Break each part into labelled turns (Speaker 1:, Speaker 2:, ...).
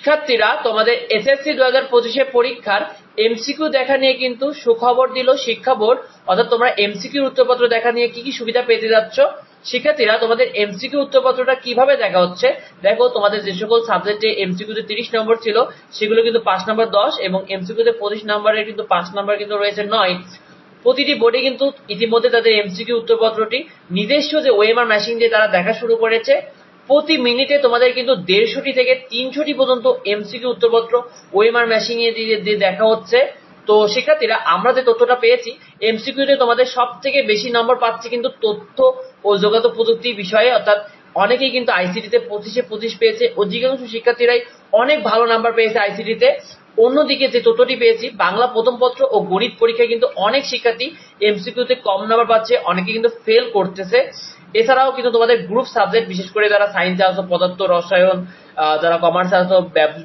Speaker 1: শিক্ষার্থীরা তোমাদের এসএসসি দু হাজার পঁচিশে পরীক্ষার এমসিকিউ দেখা নিয়ে কিন্তু সুখবর দিল শিক্ষা বোর্ড। অর্থাৎ তোমরা এমসিকিউ উত্তরপত্র দেখা নিয়ে কি কি সুবিধা পেতে যাচ্ছ? শিক্ষার্থীরা, তোমাদের এমসিকিউ উত্তরপত্রটা কীভাবে দেখা হচ্ছে? দেখো, তোমাদের যে সকল সাবজেক্টে এমসিকিউতে তিরিশ নম্বর ছিল, সেগুলো কিন্তু পাঁচ নম্বর দশ এবং এমসিকিউতে পঁচিশ নম্বরের কিন্তু পাঁচ নম্বর কিন্তু রয়েছে নয়। প্রতিটি বোর্ডে কিন্তু ইতিমধ্যে তাদের এমসিকিউ উত্তরপত্রটি নিজস্ব যে ওএমআর মেশিন দিয়ে তারা দেখা শুরু করেছে। প্রতি মিনিটে তোমাদের কিন্তু দেড়শোটি থেকে তিনশোটি পর্যন্ত এমসিকিউ উত্তরপত্র ওএমআর মেশিনে দিয়ে দেখা হচ্ছে। তো শিক্ষার্থীরা, আমরা যে তথ্যটা পেয়েছি, এমসিকিউতে তোমাদের সব থেকে বেশি নম্বর পাচ্ছে কিন্তু তথ্য ও যোগাযোগ প্রযুক্তি বিষয়ে, অর্থাৎ অনেকেই কিন্তু আইসিটিতে পঁচিশে পঁচিশ পেয়েছে। অধিকাংশ শিক্ষার্থীরাই অনেক ভালো নাম্বার পেয়েছে আইসিটিতে অন্যদিকে যে তথ্যটি পেয়েছি, বাংলা প্রথম পত্র ও গণিত পরীক্ষায় কিন্তু অনেক শিক্ষার্থী এমসিকিউতে কম নাম্বার পাচ্ছে, অনেকে কিন্তু ফেল করতেছে। এছাড়াও কিন্তু তোমাদের গ্রুপ সাবজেক্ট বিশেষ করে যারা সায়েন্স আছো, পদার্থ, রসায়ন যারা কমার্স আছো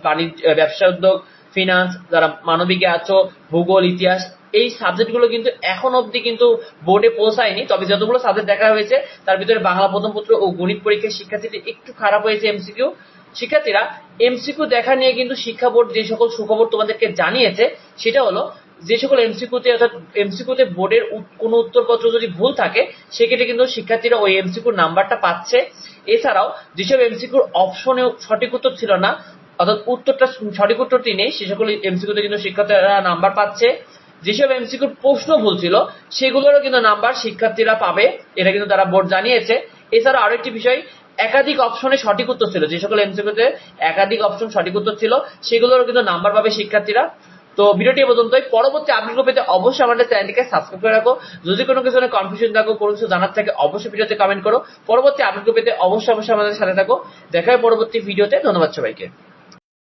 Speaker 1: বাণিজ্য ব্যবসা উদ্যোগ ফিনান্স যারা মানবিকে আছো, ভূগোল, ইতিহাস, এই সাবজেক্টগুলো কিন্তু এখন অবধি কিন্তু বোর্ডে পৌঁছায়নি। তবে যতগুলো সাবজেক্ট দেখা হয়েছে, তার ভিতরে বাংলা প্রথম পত্র ও গণিত পরীক্ষায় শিক্ষার্থীদের একটু খারাপ হয়েছে এমসিকিউ শিক্ষার্থীরা এমসিকিউ দেখা নিয়ে কিন্তু শিক্ষা বোর্ড যে সকল সুখবর তোমাদেরকে জানিয়েছে, সেটা হলো যে সকল এমসিকিউতে অর্থাৎ এমসিকিউতে বোর্ডের কোনো উত্তরপত্র যদি ভুল থাকে, সেক্ষেত্রে কিন্তু শিক্ষার্থীরা ওই এমসিকিউর নাম্বারটা পাচ্ছে। এছাড়াও, যেসব এমসিকিউর অপশনে সঠিক উত্তর ছিল না, অর্থাৎ উত্তরটা সঠিক উত্তরটি নেই, সে সকল এমসিকিউতে কিন্তু শিক্ষার্থীরা নাম্বার পাচ্ছে। যেসব এমসিকিউর প্রশ্ন ভুল ছিল, সেগুলোরও কিন্তু নাম্বার শিক্ষার্থীরা পাবে, এটা কিন্তু তারা বোর্ড জানিয়েছে। এছাড়া আরও একটি বিষয়, একাধিক অপশনে সঠিক উত্তর ছিল, যে সকল এমসিকিউতে একাধিক অপশন সঠিক উত্তর ছিল, সেগুলোরও কিন্তু নাম্বার পাবে শিক্ষার্থীরা। তো ভিডিওটি পর্যন্ত পরবর্তী আপডেট পেতে অবশ্যই আমাদের চ্যানেলটিকে সাবস্ক্রাইব করে রাখো। যদি কোনো কিছু কনফিউশন থাকো, কোনো কিছু জানার থাকে, অবশ্যই ভিডিওতে কমেন্ট করো। পরবর্তী আপডেট পেতে অবশ্যই অবশ্যই আমাদের সাথে থাকো। দেখা পরবর্তী ভিডিওতে। ধন্যবাদ সবাইকে।